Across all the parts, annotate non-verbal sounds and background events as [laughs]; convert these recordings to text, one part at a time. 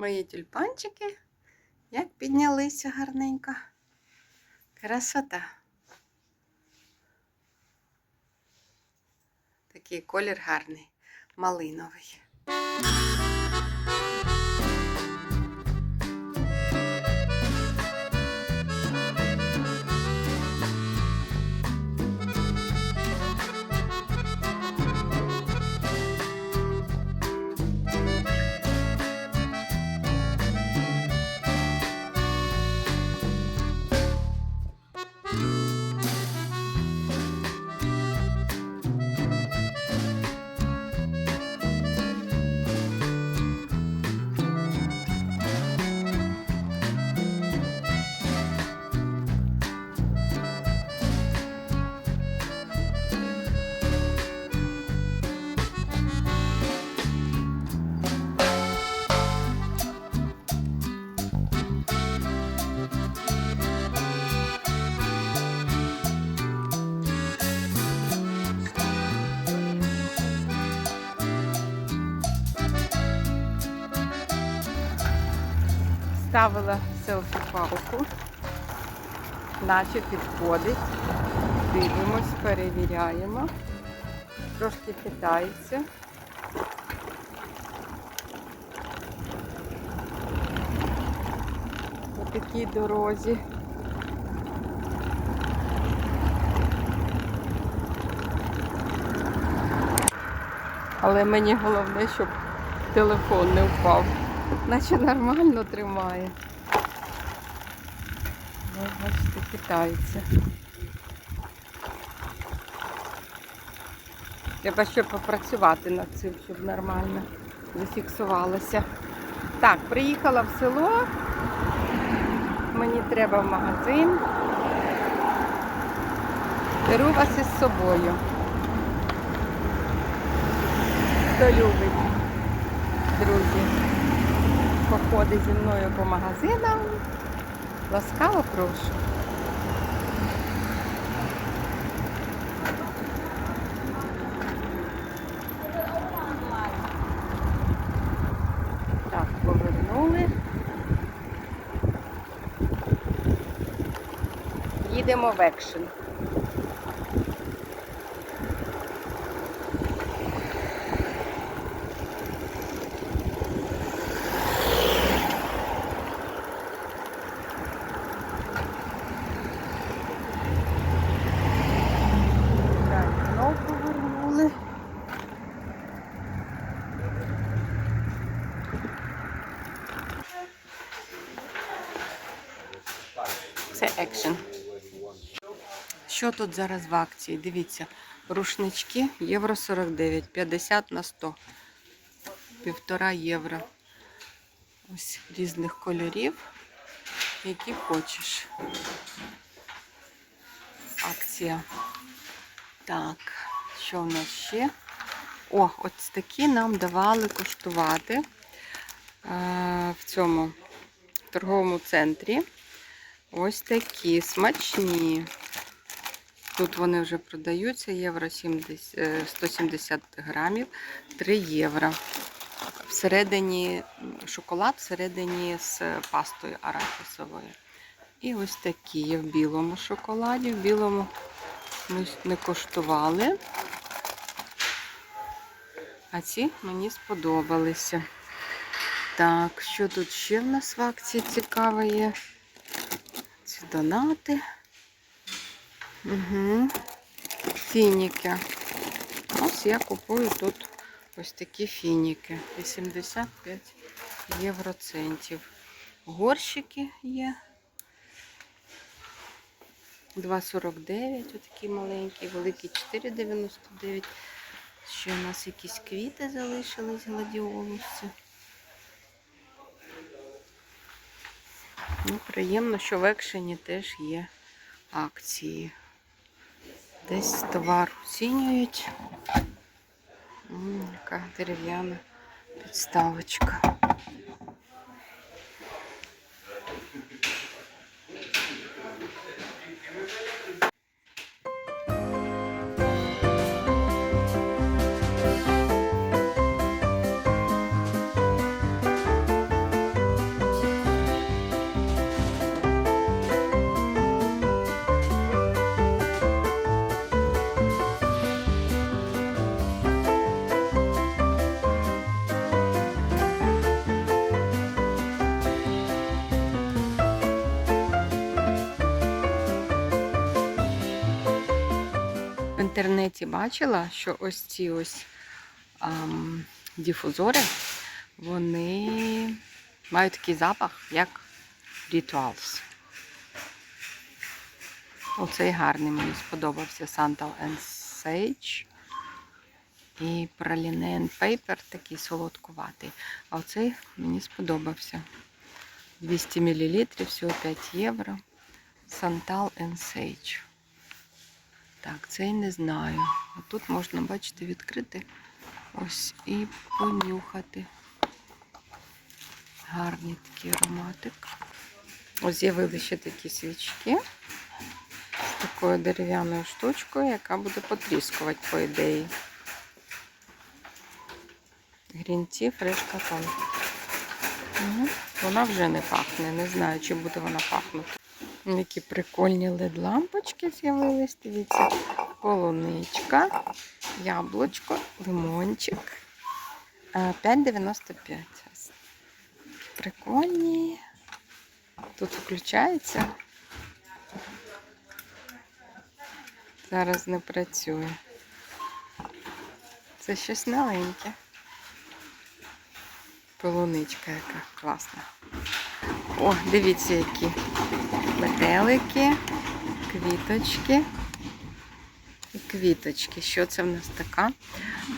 Мої тюльпанчики як піднялися гарненько. Красота. Такий колір гарний, малиновий. Ставила селфі-палку, наче підходить. Дивимось, перевіряємо. Трошки хитається. По такій дорозі. Але мені головне, щоб телефон не впав. Наче нормально тримає. Ну, бачите, хитається. Треба ще попрацювати над цим, щоб нормально зафіксувалося. Так, приїхала в село. Мені треба в магазин. Беру вас із собою. Хто любить, друзі, походить зі мною по магазинам. Ласкаво прошу. Так, повернули. Їдемо в екшен. Так, знов повернули. Це екшен. Що тут зараз в акції? Дивіться, рушнички євро 49, 50 на 100, півтора євро. Ось різних кольорів, які хочеш. Акція. Так, що в нас ще? О, ось такі нам давали коштувати е, в цьому торговому центрі. Ось такі смачні. Тут вони вже продаються, євро 70, е, 170 грамів, 3 євро. Всередині шоколад, всередині з пастою арахісовою. І ось такі є в білому шоколаді. В білому ми не коштували. А ці мені сподобалися. Так, що тут ще в нас в акції цікаве є? Ці донати. Угу. Фініки. Ось я купую тут ось такі фініки. 85 євроцентів. Горщики є. 2,49, отакі маленькі, великі 4,99. Ще у нас якісь квіти залишились, гладіолуси. Ну, приємно, що в екшені теж є акції. Десь товар оцінюють. Яка дерев'яна підставочка. Інтернеті бачила, що ось ці ось ам, дифузори, вони мають такий запах, як Rituals. Оцей гарний мені сподобався Santal and Sage. І Praline and Paper такий солодкуватий. А оцей мені сподобався. 200 мл, всього 5 євро. Santal and Sage. Так, цей не знаю. А тут можна, бачите, відкрити ось і понюхати. Гарний такий ароматик. Ось з'явилися ще такі свічки з такою дерев'яною штучкою, яка буде потріскувати, по ідеї. Грінці фреш катон. Угу. Вона вже не пахне. Не знаю, чи буде вона пахнути. Які прикольні LED-лампочки з'явились. Дивіться, полуничка, яблучко, лимончик. Е, 5,95. Прикольні. Тут включається. Зараз не працює. Це щось новеньке. Полуничка яка класна. О, дивіться, які метелики, квіточки і квіточки. Що це в нас така?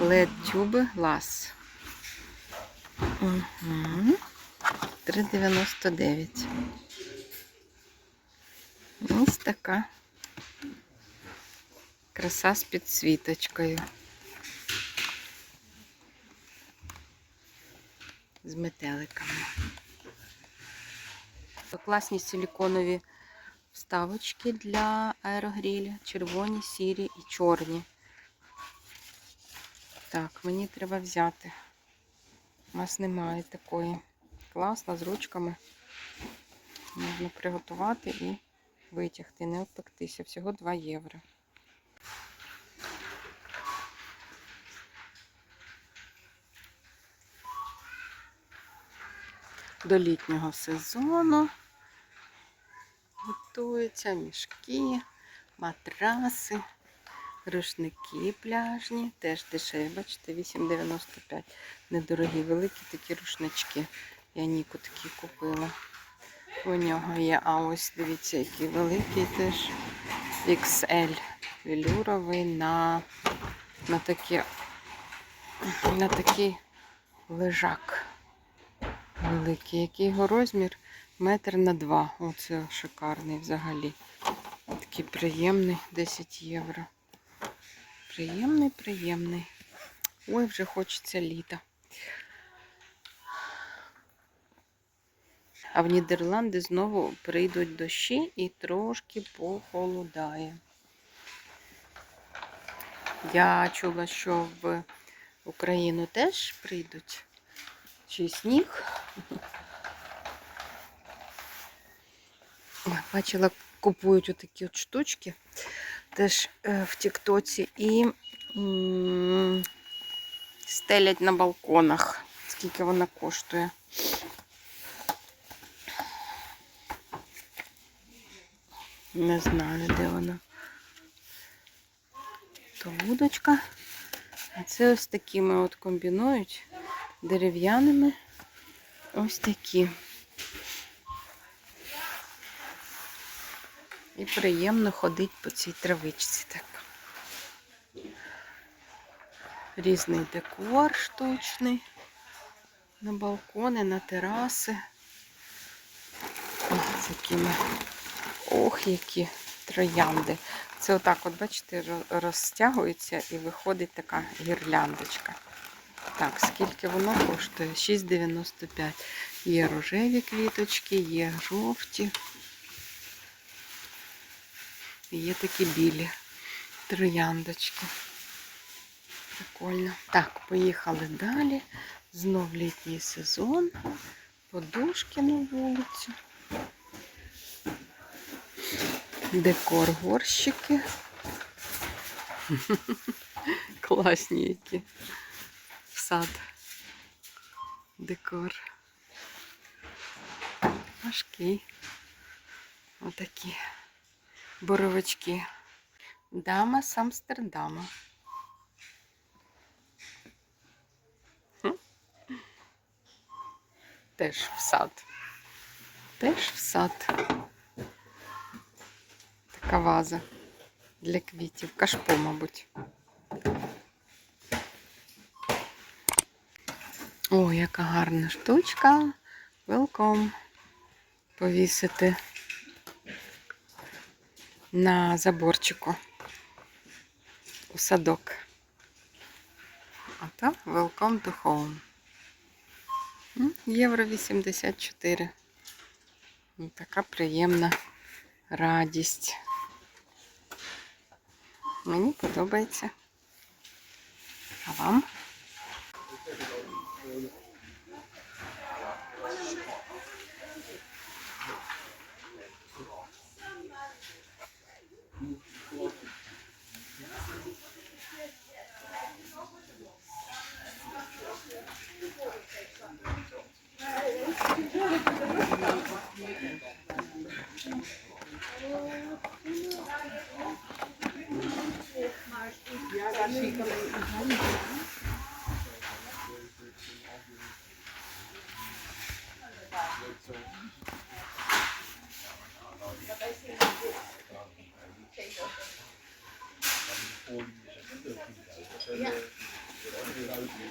LED тюби лас. Угу. 3,99. Ось така краса з підсвіточкою. З метеликами. Класні силіконові вставочки для аерогріля. Червоні, сірі і чорні. Так, мені треба взяти. У нас немає такої. Класно, з ручками. Можна приготувати і витягти, не обпектися. Всього 2 євро. До літнього сезону готуються мішки, матраси, рушники пляжні, теж дешеві, бачите, 8,95. Недорогі, великі такі рушнички. Я Ніку такі купила. У нього є, а ось дивіться, який великий теж XL велюровий на, на, такі, на такий лежак великий. Який його розмір? Метр на два. Оце шикарний взагалі. Такий приємний, 10 євро. Приємний, приємний. Ой, вже хочеться літа. А в Нідерланди знову прийдуть дощі і трошки похолодає. Я чула, що в Україну теж прийдуть чи сніг. Бачила, купують отакі от штучки теж е, в Тіктоці і стелять на балконах. Скільки вона коштує. Не знаю, де вона. То вудочка. А це ось такими от комбінують дерев'яними. Ось такі. І приємно ходить по цій травичці так. Різний декор штучний. На балкони, на тераси. Ось такими. Ох, які троянди. Це отак, от, бачите, розтягується і виходить така гірляндочка. Так, скільки воно коштує? 6,95. Є рожеві квіточки, є жовті. Є такі білі трояндочки. Прикольно. Так, поїхали далі. Знов літній сезон. Подушки на вулицю. Декор горщики. [laughs] Класні які. Сад. Декор. Важкий. Отакі боровички. Дама з Амстердама. Хм. Теж в сад. Теж в сад. Така ваза для квітів. Кашпо, мабуть. О, яка гарна штучка. Велком. Повісити на заборчику у садок. А то Welcome to Home. Євро 84. Ну, Така приємна радість. Мені подобається. А вам?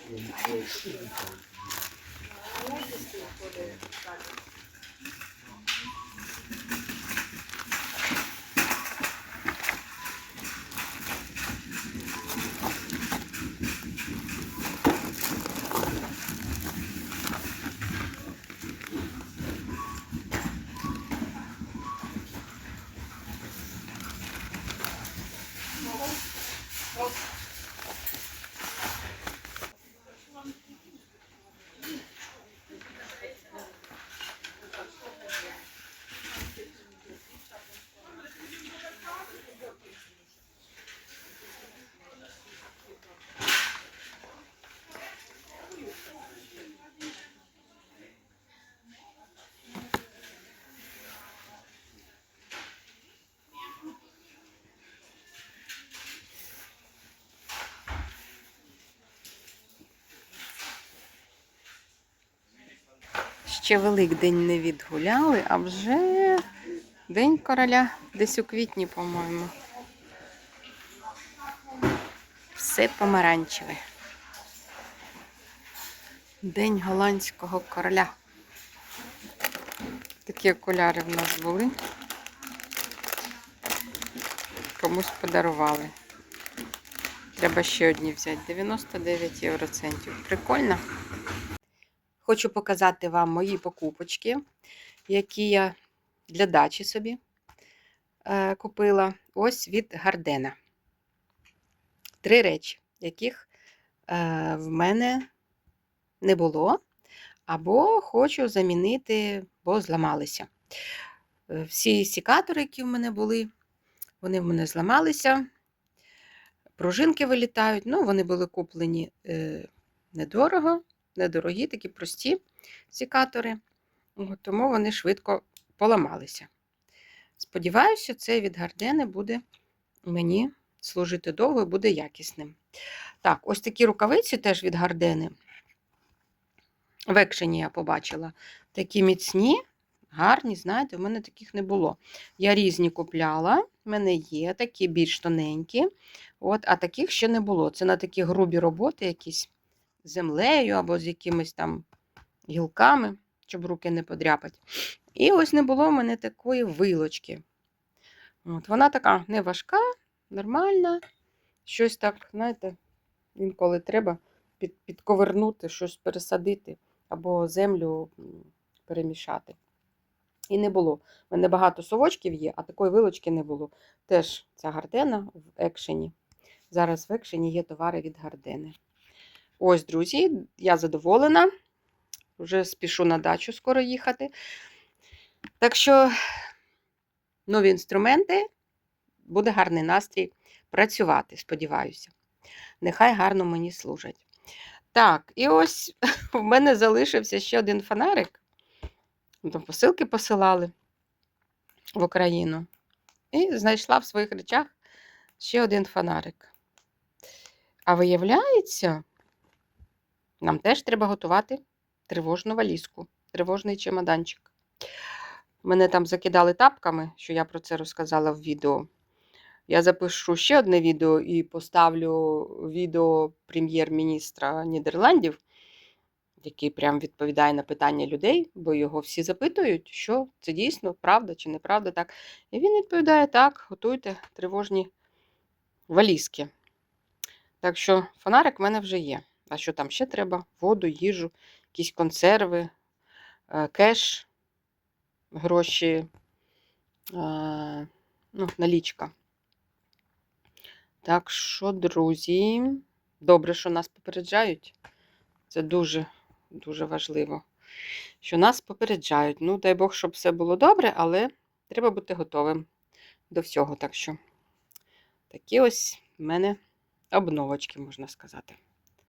我们也是。Ще Великдень не відгуляли, а вже День короля десь у квітні, по-моєму. Все помаранчеве. День голландського короля. Такі окуляри в нас були. Комусь подарували. Треба ще одні взяти. 99 євроцентів. Прикольно. Хочу показати вам мої покупочки, які я для дачі собі е, купила. Ось від Гардена. Три речі, яких е, в мене не було, або хочу замінити, бо зламалися. Е, Всі сікатори, які в мене були, вони в мене зламалися. Пружинки вилітають. Ну, вони були куплені недорого недорогі, такі прості сікатори, тому вони швидко поламалися. Сподіваюся, цей від Гардени буде мені служити довго і буде якісним. Так, ось такі рукавиці теж від Гардени. В екшені я побачила. Такі міцні, гарні, знаєте, в мене таких не було. Я різні купляла, в мене є такі більш тоненькі, от, а таких ще не було. Це на такі грубі роботи якісь землею або з якимись там гілками, щоб руки не подряпати. І ось не було в мене такої вилочки. От, Вона така не важка, нормальна. Щось так, знаєте, інколи треба під, підковернути, щось пересадити або землю перемішати. І не було. У мене багато совочків є, а такої вилочки не було. Теж ця гардена в екшені. Зараз в екшені є товари від гардени. Ось, друзі, я задоволена. Вже спішу на дачу скоро їхати. Так що, нові інструменти, буде гарний настрій працювати, сподіваюся. Нехай гарно мені служать. Так, і ось [laughs] в мене залишився ще один фонарик. Там посилки посилали в Україну. І знайшла в своїх речах Ще один фонарик. А виявляється, нам теж треба готувати тривожну валізку, тривожний чемоданчик. Мене там закидали тапками, що я про це розказала в відео. Я запишу ще одне відео і поставлю відео прем'єр-міністра Нідерландів, який прям відповідає на питання людей, бо його всі запитують, що це дійсно правда чи неправда так. І він відповідає так: готуйте тривожні валізки. Так що фонарик в мене вже є. А що там ще треба? Воду, їжу, якісь консерви, е, кеш, гроші, е, ну, налічка. Так що, друзі, добре, що нас попереджають. Це дуже, дуже важливо. Що нас попереджають. Ну, дай Бог, щоб все було добре, але треба бути готовим до всього. Так що такі ось в мене обновочки, можна сказати.